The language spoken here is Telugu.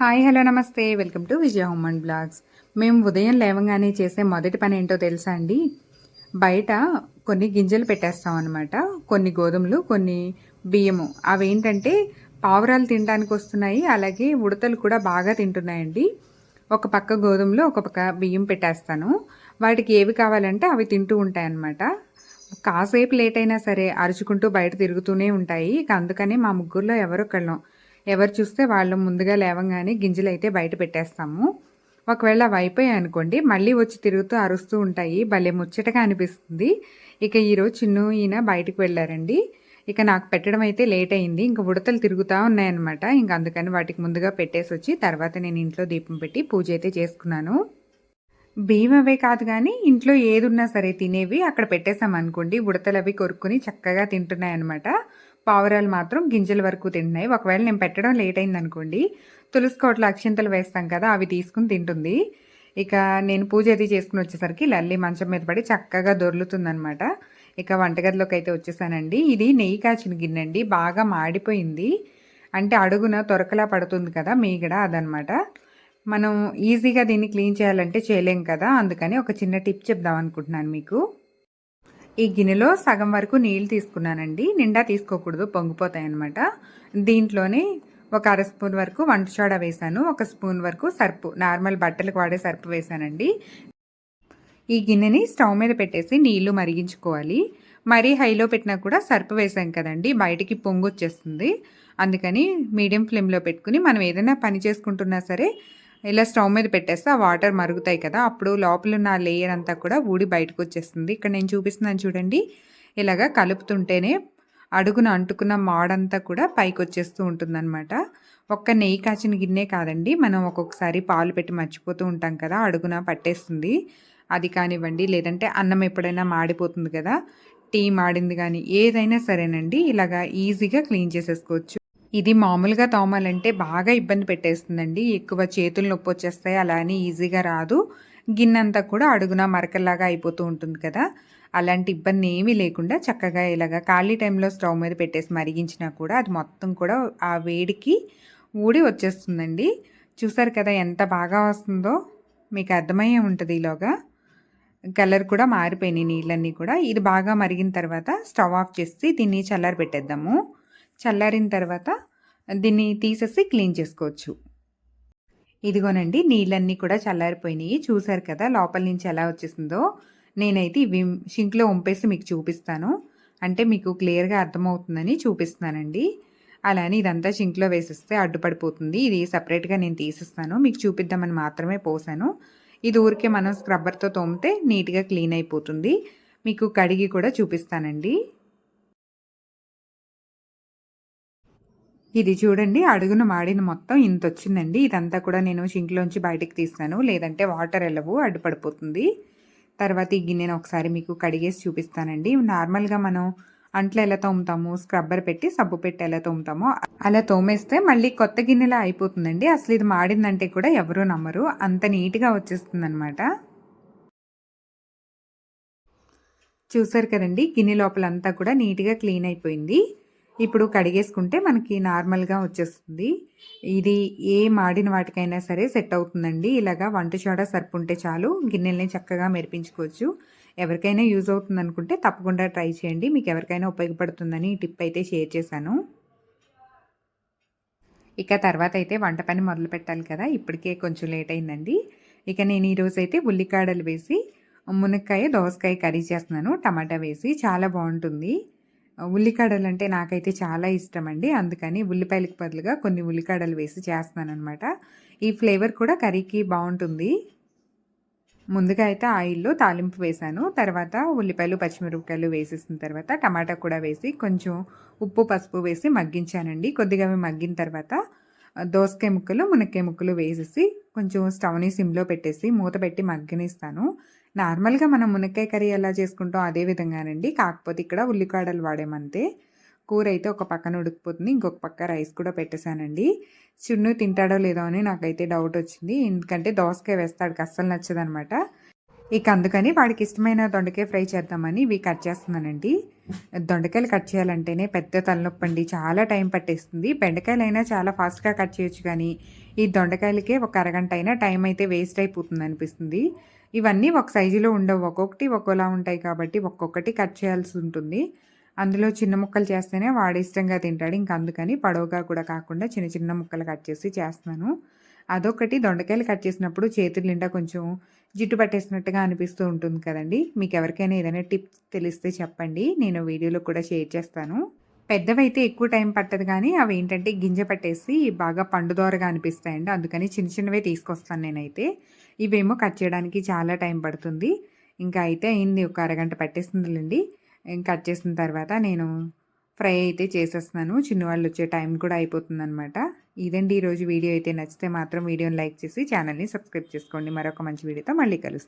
హాయ్ హలో నమస్తే. Welcome to Vijaya home and blogs. మేము ఉదయం లేవగానే చేసే మొదటి పని ఏంటో తెలుసా అండి? బయట కొన్ని గింజలు పెట్టేస్తాం అనమాట కొన్ని గోధుమలు కొన్ని బియ్యము. అవి ఏంటంటే పావురాలు తినడానికి వస్తున్నాయి అలాగే ఉడతలు కూడా బాగా తింటున్నాయండి. ఒక పక్క గోధుమలు ఒక పక్క బియ్యం పెట్టేస్తాను. వాటికి ఏవి కావాలంటే అవి తింటూ ఉంటాయి అన్నమాట కాసేపు లేట్ అయినా సరే అరుచుకుంటూ బయట తిరుగుతూనే ఉంటాయి. ఇక అందుకనే మా ముగ్గురులో ఎవరొకళ్ళం ఎవరు చూస్తే వాళ్ళు ముందుగా లేవంగానే గింజలు అయితే బయట పెట్టేస్తాము. ఒకవేళ అవి అయిపోయాయి అనుకోండి మళ్ళీ వచ్చి తిరుగుతూ అరుస్తూ ఉంటాయి. భలే ముచ్చటగా అనిపిస్తుంది. ఇక ఈరోజు చిన్ను ఈయన బయటకు వెళ్ళారండి. ఇక నాకు పెట్టడం అయితే లేట్ అయింది. ఇంకా ఉడతలు తిరుగుతూ ఉన్నాయన్నమాట. ఇంక అందుకని వాటికి ముందుగా పెట్టేసి వచ్చి తర్వాత నేను ఇంట్లో దీపం పెట్టి పూజ అయితే చేసుకున్నాను. బియ్యం అవే కాదు కానీ ఇంట్లో ఏదున్నా సరే తినేవి అక్కడ పెట్టేసాం అనుకోండి ఉడతలు అవి కొరుక్కుని చక్కగా తింటున్నాయి అనమాట పావురాలు మాత్రం గింజల వరకు తింటున్నాయి ఒకవేళ నేను పెట్టడం లేట్ అయింది అనుకోండి తులసి అక్షింతలు వేస్తాం కదా అవి తీసుకుని తింటుంది. ఇక నేను పూజ అది చేసుకుని వచ్చేసరికి లల్లి మంచం మీద పడి చక్కగా దొర్లుతుందనమాట ఇక వంటగదిలోకి అయితే వచ్చేసానండి. ఇది నెయ్యి కాచిన గిన్నె అండి బాగా మాడిపోయింది. అంటే అడుగున తొరకలా పడుతుంది కదా మీగడ అదనమాట మనం ఈజీగా దీన్ని క్లీన్ చేయాలంటే చేయలేం కదా అందుకని ఒక చిన్న టిప్ చెప్దాం అనుకుంటున్నాను మీకు. ఈ గిన్నెలో సగం వరకు నీళ్ళు తీసుకున్నానండి. నిండా తీసుకోకూడదు పొంగిపోతాయి అనమాట దీంట్లోనే ఒక అర స్పూన్ వరకు వంట సోడా వేసాను ఒక స్పూన్ వరకు సర్పు నార్మల్ బట్టలకు వాడే సర్పు వేసానండి ఈ గిన్నెని స్టవ్ మీద పెట్టేసి నీళ్ళు మరిగించుకోవాలి. మరీ హైలో పెట్టినా కూడా సర్పు వేసాం కదండి బయటికి పొంగు వచ్చేస్తుంది అందుకని మీడియం ఫ్లేమ్లో పెట్టుకుని మనం ఏదైనా పని చేసుకుంటున్నా సరే ఇలా స్టవ్ మీద పెట్టేస్తే ఆ వాటర్ మరుగుతాయి కదా అప్పుడు లోపల ఉన్న లేయర్ అంతా కూడా ఊడి బయటకు వచ్చేస్తుంది ఇక్కడ నేను చూపిస్తున్నాను చూడండి. ఇలాగా కలుపుతుంటేనే అడుగున అంటుకున్న మాడంతా కూడా పైకి వచ్చేస్తూ ఉంటుందన్నమాట. ఒక్క నెయ్యి కాచిన గిన్నె కాదండి మనం ఒక్కొక్కసారి పాలు పెట్టి మర్చిపోతూ ఉంటాం కదా అడుగున పట్టేస్తుంది. అది కానివ్వండి లేదంటే అన్నం ఎప్పుడైనా మాడిపోతుంది కదా టీ మాడింది కానీ ఏదైనా సరేనండి ఇలాగా ఈజీగా క్లీన్ చేసేసుకోవచ్చు. ఇది మామూలుగా తోమాలంటే బాగా ఇబ్బంది పెట్టేస్తుందండి. ఎక్కువ చేతులు నొప్పి వచ్చేస్తాయి అలా అని ఈజీగా రాదు. గిన్నంతా కూడా అడుగున మరకల్లాగా అయిపోతూ ఉంటుంది కదా. అలాంటి ఇబ్బంది ఏమీ లేకుండా చక్కగా ఇలాగా ఖాళీ టైంలో స్టవ్ మీద పెట్టేసి మరిగించినా కూడా అది మొత్తం కూడా ఆ వేడికి ఊడి వచ్చేస్తుందండి. చూసారు కదా ఎంత బాగా వస్తుందో? మీకు అర్థమయ్యే ఉంటుంది ఈలోగా. కలర్ కూడా మారిపోయినాయి నీళ్ళన్నీ కూడా. ఇది బాగా మరిగిన తర్వాత స్టవ్ ఆఫ్ చేసి దీన్ని చల్లారి పెట్టేద్దాము చల్లారిన తర్వాత దీన్ని తీసేసి క్లీన్ చేసుకోవచ్చు. ఇదిగోనండి నీళ్ళన్నీ కూడా చల్లారిపోయినాయి. చూసారు కదా లోపల నుంచి ఎలా వచ్చేసిందో. నేనైతే ఇవి షింక్లో వంపేసి మీకు చూపిస్తాను. అంటే మీకు క్లియర్గా అర్థమవుతుందని చూపిస్తున్నానండి. అలానే ఇదంతా షింక్లో వేసిస్తే అడ్డుపడిపోతుంది. ఇది సపరేట్గా నేను తీసిస్తాను. మీకు చూపిద్దామని మాత్రమే పోసాను. ఇది ఊరికే మనం స్క్రబ్బర్తో తోమితే నీట్గా క్లీన్ అయిపోతుంది. మీకు కడిగి కూడా చూపిస్తానండి. ఇది చూడండి అడుగున మాడిన మొత్తం ఇంత వచ్చిందండి ఇదంతా కూడా నేను షింక్లోంచి బయటకు తీస్తాను. లేదంటే వాటర్ వెళ్ళవు అడ్డుపడిపోతుంది. తర్వాత ఈ గిన్నెను ఒకసారి మీకు కడిగేసి చూపిస్తానండి. నార్మల్గా మనం అంట్లు ఎలా తోముతాము? స్క్రబ్బర్ పెట్టి సబ్బు పెట్టి ఎలా తోముతామో అలా తోమేస్తే మళ్ళీ కొత్త గిన్నెలా అయిపోతుందండి. అసలు ఇది మాడిందంటే కూడా ఎవరూ నమ్మరు. అంత నీట్గా వచ్చేస్తుంది అనమాట చూసారు కదండి గిన్నె లోపలంతా కూడా నీట్గా క్లీన్ అయిపోయింది. ఇప్పుడు కడిగేసుకుంటే మనకి నార్మల్గా వచ్చేస్తుంది. ఇది ఏ మాడిన వాటికైనా సరే సెట్ అవుతుందండి. ఇలాగా వంట చోడ ఉంటే చాలు గిన్నెల్ని చక్కగా మెరిపించుకోవచ్చు. ఎవరికైనా యూజ్ అవుతుంది అనుకుంటే తప్పకుండా ట్రై చేయండి. మీకు ఎవరికైనా ఉపయోగపడుతుందని ఈ టిప్ అయితే షేర్ చేశాను. ఇక తర్వాత అయితే వంట పని మొదలు పెట్టాలి కదా ఇప్పటికే కొంచెం లేట్ అయిందండి. ఇక నేను ఈరోజు అయితే ఉల్లికాడలు వేసి మునక్కాయ దోసకాయ కర్రీ చేస్తున్నాను టమాటా వేసి చాలా బాగుంటుంది. ఉల్లికాడలు అంటే నాకైతే చాలా ఇష్టం అండి అందుకని ఉల్లిపాయలకు బదులుగా కొన్ని ఉల్లికాడలు వేసి చేస్తున్నాను అనమాట ఈ ఫ్లేవర్ కూడా కర్రీకి బాగుంటుంది. ముందుగా అయితే ఆయిల్లో తాలింపు వేశాను. తర్వాత ఉల్లిపాయలు పచ్చిమిరపకాయలు వేసేసిన తర్వాత టమాటా కూడా వేసి కొంచెం ఉప్పు పసుపు వేసి మగ్గించానండి. కొద్దిగా మగ్గిన తర్వాత దోసకాయ ముక్కలు మునక్కాయ ముక్కలు వేసేసి కొంచెం స్టవ్ని సిమ్లో పెట్టేసి మూత పెట్టి మగ్గనిస్తాను. నార్మల్గా మనం మునక్కాయ కర్రీ ఎలా చేసుకుంటాం అదే విధంగానండి. కాకపోతే ఇక్కడ ఉల్లికాడలు వాడేమంతే. కూర అయితే ఒక పక్కన ఉడికిపోతుంది. ఇంకొక పక్క రైస్ కూడా పెట్టేశానండి. చున్ను తింటాడో లేదో అని నాకైతే డౌట్ వచ్చింది. ఎందుకంటే దోసకాయ వేస్తాడికి అస్సలు నచ్చదనమాట. ఇక అందుకని వాడికి ఇష్టమైన దొండకాయ ఫ్రై చేద్దామని ఇవి కట్ చేస్తున్నానండి. దొండకాయలు కట్ చేయాలంటేనే పెద్ద తలనొప్పి అండి. చాలా టైం పట్టేస్తుంది. బెండకాయలు అయినా చాలా ఫాస్ట్గా కట్ చేయొచ్చు కానీ ఈ దొండకాయలకే ఒక అరగంట అయినా టైం అయితే వేస్ట్ అయిపోతుంది అనిపిస్తుంది. ఇవన్నీ ఒక సైజులో ఉండవు. ఒక్కొక్కటి ఒక్కోలా ఉంటాయి కాబట్టి ఒక్కొక్కటి కట్ చేయాల్సి ఉంటుంది. అందులో చిన్న ముక్కలు చేస్తేనే వాడు ఇష్టంగా తింటాడు. ఇంక అందుకని పడవగా కూడా కాకుండా చిన్న చిన్న ముక్కలు కట్ చేసి చేస్తున్నాను. అదొకటి. దొండకాయలు కట్ చేసినప్పుడు చేతుల నిండా కొంచెం జిట్టు పట్టేసినట్టుగా అనిపిస్తూ ఉంటుంది కదండి. మీకు ఎవరికైనా ఏదైనా టిప్స్ తెలిస్తే చెప్పండి. నేను వీడియోలో కూడా షేర్ చేస్తాను. పెద్దవైతే ఎక్కువ టైం పట్టదు కానీ అవి ఏంటంటే గింజ పట్టేసి బాగా పండుదోరగా అనిపిస్తాయండి. అందుకని చిన్న చిన్నవే తీసుకొస్తాను నేనైతే. ఇవేమో కట్ చేయడానికి చాలా టైం పడుతుంది. ఇంకా అయితే అయింది. ఒక అరగంట పట్టేస్తుందిలేండి కట్ చేసిన తర్వాత నేను ఫ్రై అయితే చేసేస్తున్నాను. చిన్నవాళ్ళు వచ్చే టైం కూడా అయిపోతుంది అనమాట ఇదండి ఈరోజు వీడియో. అయితే నచ్చితే మాత్రం వీడియోని లైక్ చేసి ఛానల్ని సబ్స్క్రైబ్ చేసుకోండి. మరొక మంచి వీడియోతో మళ్ళీ కలుస్తాం.